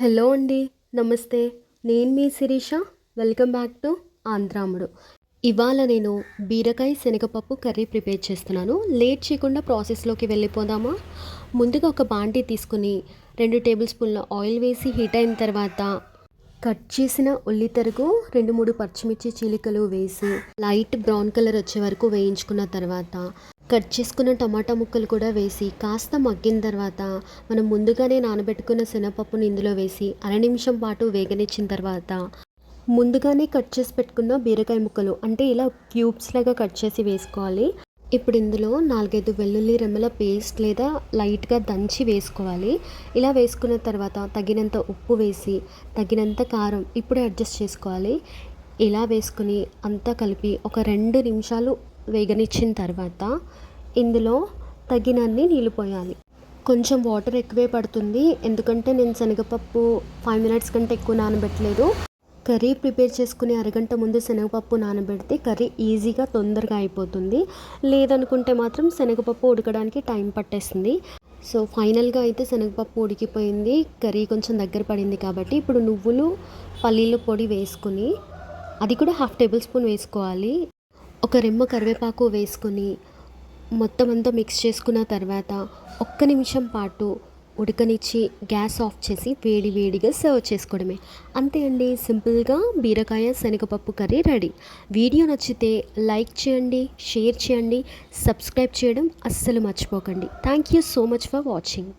Hello అండి నమస్తే. నేను మీ Shirisha. Welcome back to Andhramudu. ఇవాళ నేను బీరకాయ శనగపప్పు కర్రీ ప్రిపేర్ చేస్తున్నాను. లేట్ చేయకుండా ప్రాసెస్లోకి వెళ్ళిపోదామా? ముందుగా ఒక బాండీ తీసుకుని రెండు టేబుల్ స్పూన్ల ఆయిల్ వేసి హీట్ అయిన తర్వాత కట్ చేసిన ఉల్లి తరుగు రెండు మూడు పచ్చిమిర్చి చీలికలు వేసి లైట్ బ్రౌన్ కలర్ వచ్చే వరకు వేయించుకున్న తర్వాత కట్ చేసుకున్న టమాటా ముక్కలు కూడా వేసి కాస్త మగ్గిన తర్వాత మనం ముందుగానే నానబెట్టుకున్న శనగపప్పుని ఇందులో వేసి అర నిమిషం పాటు వేగనిచ్చిన తర్వాత ముందుగానే కట్ చేసి పెట్టుకున్న బీరకాయ ముక్కలు అంటే ఇలా క్యూబ్స్ లాగా కట్ చేసి వేసుకోవాలి. ఇప్పుడు ఇందులో నాలుగైదు వెల్లుల్లి రెమ్మల పేస్ట్ లేదా లైట్గా దంచి వేసుకోవాలి. ఇలా వేసుకున్న తర్వాత తగినంత ఉప్పు వేసి తగినంత కారం ఇప్పుడే అడ్జస్ట్ చేసుకోవాలి. ఇలా వేసుకుని అంతా కలిపి ఒక రెండు నిమిషాలు వేగనిచ్చిన తర్వాత ఇందులో తగినన్ని నీళ్ళు పోయాలి. కొంచెం వాటర్ ఎక్కువే పడుతుంది. ఎందుకంటే నేను శనగపప్పు ఫైవ్ మినిట్స్ కంటే ఎక్కువ నానబెట్టలేదు. కర్రీ ప్రిపేర్ చేసుకునే అరగంట ముందు శనగపప్పు నానబెడితే కర్రీ ఈజీగా తొందరగా అయిపోతుంది. లేదనుకుంటే మాత్రం శనగపప్పు ఉడకడానికి టైం పట్టేస్తుంది. సో ఫైనల్గా అయితే శనగపప్పు ఉడికిపోయింది. కర్రీ కొంచెం దగ్గర పడింది కాబట్టి ఇప్పుడు నువ్వులు పల్లీల పొడి వేసుకుని అది కూడా హాఫ్ టేబుల్ స్పూన్ వేసుకోవాలి. ఒక రెమ్మ కరివేపాకు వేసుకొని మొత్తం అంతా మిక్స్ చేసుకున్న తర్వాత ఒక్క నిమిషం పాటు ఉడకనిచ్చి గ్యాస్ ఆఫ్ చేసి వేడి వేడిగా సర్వ్ చేసుకోవడమే. అంతే అండి సింపుల్గా బీరకాయ శనగపప్పు కర్రీ రెడీ. వీడియో నచ్చితే లైక్ చేయండి షేర్ చేయండి సబ్స్క్రైబ్ చేయడం అస్సలు మర్చిపోకండి. Thank you so much for watching